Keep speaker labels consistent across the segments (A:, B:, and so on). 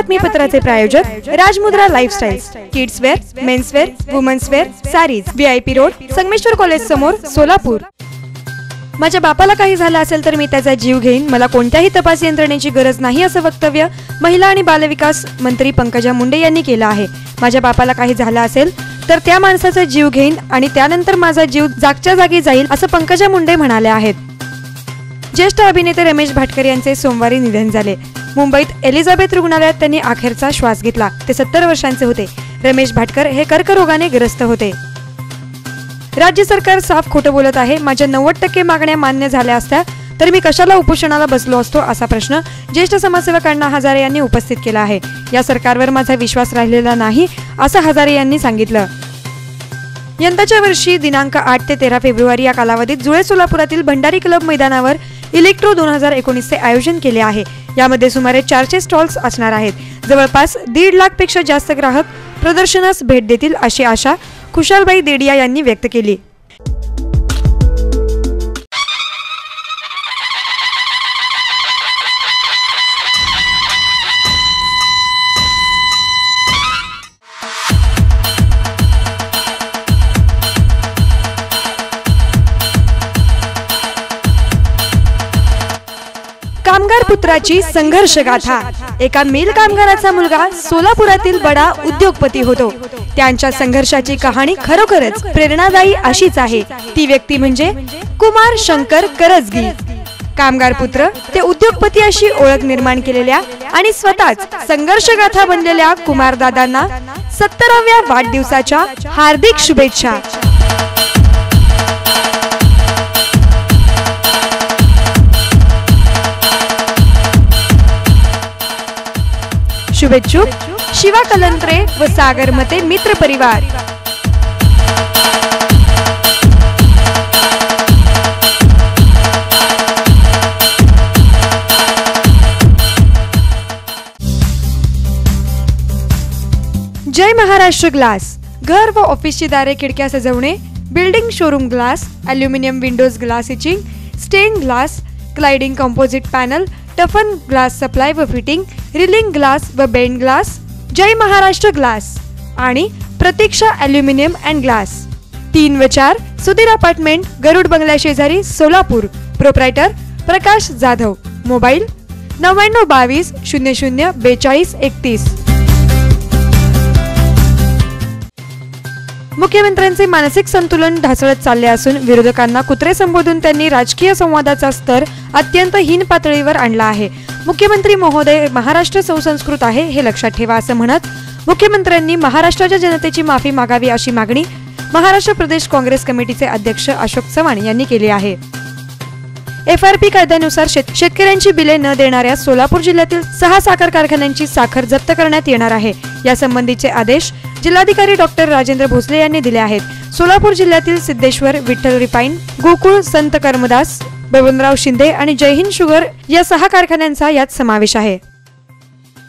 A: बातमीपत्राचे प्रायोजक Rajmudra lifestyle kids wear men's wear women's wear sarees VIP road Sangameshwar college समोर सोलापूर. माझ्या बापाला काही झालं असेल तर मी त्याचा जीव घेईन. मला कोणत्याही तपास यंत्रणेची गरज नाही असं वक्तव्य महिला आणि बालविकास मंत्री पंकजा मुंडे यांनी केलं आहे. माझ्या बापाला काही झालं असेल तर त्या माणसाचा जीव घेईन आणि त्यानंतर माझा जीव जागच्या जागी जाईल असं पंकजा मुंडे म्हणाल्या आहेत. ज्येष्ठ अभिनेते रमेश भाटकर यांचे सोमवारी निधन झाले. मुंबईत एलिझाबेथ रुग्णालयात त्यांनी अखेरचा श्वास घेतला. ते सत्तर वर्षांचे होते. रमेश भाटकर हे कर्करोगाने ग्रस्त होते. राज्य सरकार साफ खोटं बोलत आहे. माझ्या नव्वद टक्के मागण्या मान्य झाल्या असत्या तर मी कशाला उपोषणाला बसलो असतो असा प्रश्न ज्येष्ठ समाजसेवक अण्णा हजारे यांनी उपस्थित केला आहे. या सरकारवर माझा विश्वास राहिलेला नाही असं हजारे यांनी सांगितलं. यंदाच्या वर्षी दिनांक आठ ते तेरा फेब्रुवारी या कालावधीत जुळे सोलापुरातील भंडारी क्लब मैदानावर इलेक्ट्रो दोन हजार एकोणीसचे आयोजन केले आहे. यामध्ये सुमारे चारशे स्टॉल्स असणार आहेत. जवळपास दीड लाखपेक्षा जास्त ग्राहक प्रदर्शनास भेट देतील अशी आशा खुशालबाई देडिया यांनी व्यक्त केली. पुत्राची संघर्ष गाथा एका मिल कामगाराचा मुलगा सोलापुरातील बडा उद्योगपती होतो. त्यांच्या संघर्षाची कहाणी खरोखरच प्रेरणादायी अशीच आहे. ती व्यक्ती म्हणजे कुमार शंकर करजगी. कामगार पुत्र ते उद्योगपती अशी ओळख निर्माण केलेल्या आणि स्वतःच संघर्ष गाथा बनलेल्या कुमार दादांना सत्तराव्या वाढदिवसाच्या हार्दिक शुभेच्छा. शुभेच्छुक शिवा कलंत्रे व सागर मते मित्र परिवार. जय महाराष्ट्र ग्लास घर व ऑफिसची दारे खिडक्या सजवणे building showroom glass aluminium windows glass etching stain glass cladding composite panel toughen glass supply व फिटिंग रिलिंग ग्लास व bend glass Jai Maharashtra glass आणि प्रतीक्षा अल्युमिनियम अँड ग्लास. तीन व चार सुधीर अपार्टमेंट गरुड बंगल्या शेजारी सोलापूर. प्रोप्रायटर प्रकाश जाधव. मोबाईल नव्याण्णव बावीस शून्य शून्य बेचाळीस एकतीस. मुख्यमंत्र्यांचे मानसिक संतुलन ढासळत चालले असून विरोधकांना कुत्रे संबोधून त्यांनी राजकीय संवादाचा स्तर अत्यंत हीन पातळीवर आणला आहे. मुख्यमंत्री महोदय महाराष्ट्र सुसंस्कृत आहे हे लक्षात ठेवा असं म्हणत मुख्यमंत्र्यांनी महाराष्ट्राच्या जनतेची माफी मागावी अशी मागणी महाराष्ट्र प्रदेश काँग्रेस कमिटीचे अध्यक्ष अशोक चव्हाण यांनी केली आहे. एफ आर पी कायद्यानुसार शेत- शेतकऱ्यांची बिले न देणाऱ्या सोलापूर जिल्ह्यातील सहा साखर कारखान्यांची साखर जप्त करण्यात येणार आहे. यासंबंधीचे आदेश जिल्हाधिकारी डॉक्टर राजेंद्र भोसले यांनी दिले आहेत. सोलापूर जिल्ह्यातील सिद्धेश्वर विठ्ठल रिफाईन गोकुळ संत कर्मदास बबनराव शिंदे आणि जयहिंद शुगर या सहा कारखान्यांचा यात समावेश आहे.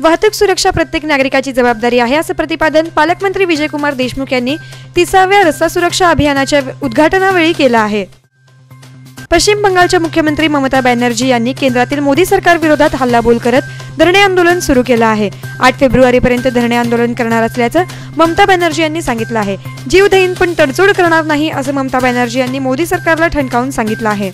A: वाहतूक सुरक्षा प्रत्येक नागरिकाची जबाबदारी आहे असं प्रतिपादन पालकमंत्री विजयकुमार देशमुख यांनी तिसाव्या रस्ता सुरक्षा अभियानाच्या उद्घाटनावेळी केलं आहे. पश्चिम बंगालच्या मुख्यमंत्री ममता बॅनर्जी यांनी केंद्रातील मोदी सरकार विरोधात हल्लाबोल करत धरणे आंदोलन सुरू केलं आहे. आठ फेब्रुवारीपर्यंत धरणे आंदोलन करणार असल्याचं ममता बॅनर्जी यांनी सांगितलं आहे. जीव देईन पण तडजोड करणार नाही असं ममता बॅनर्जी यांनी मोदी सरकारला ठणकावून सांगितलं आहे.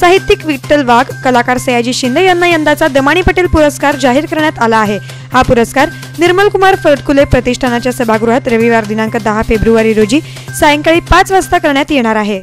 A: साहित्यिक विठ्ठल वाघ कलाकार सयाजी शिंदे यांना यंदाचा दमाणी पटेल पुरस्कार जाहीर करण्यात आला आहे. हा पुरस्कार निर्मल कुमार फटकुले प्रतिष्ठानाच्या सभागृहात रविवार दिनांक दहा फेब्रुवारी रोजी सायंकाळी पाच वाजता करण्यात येणार आहे.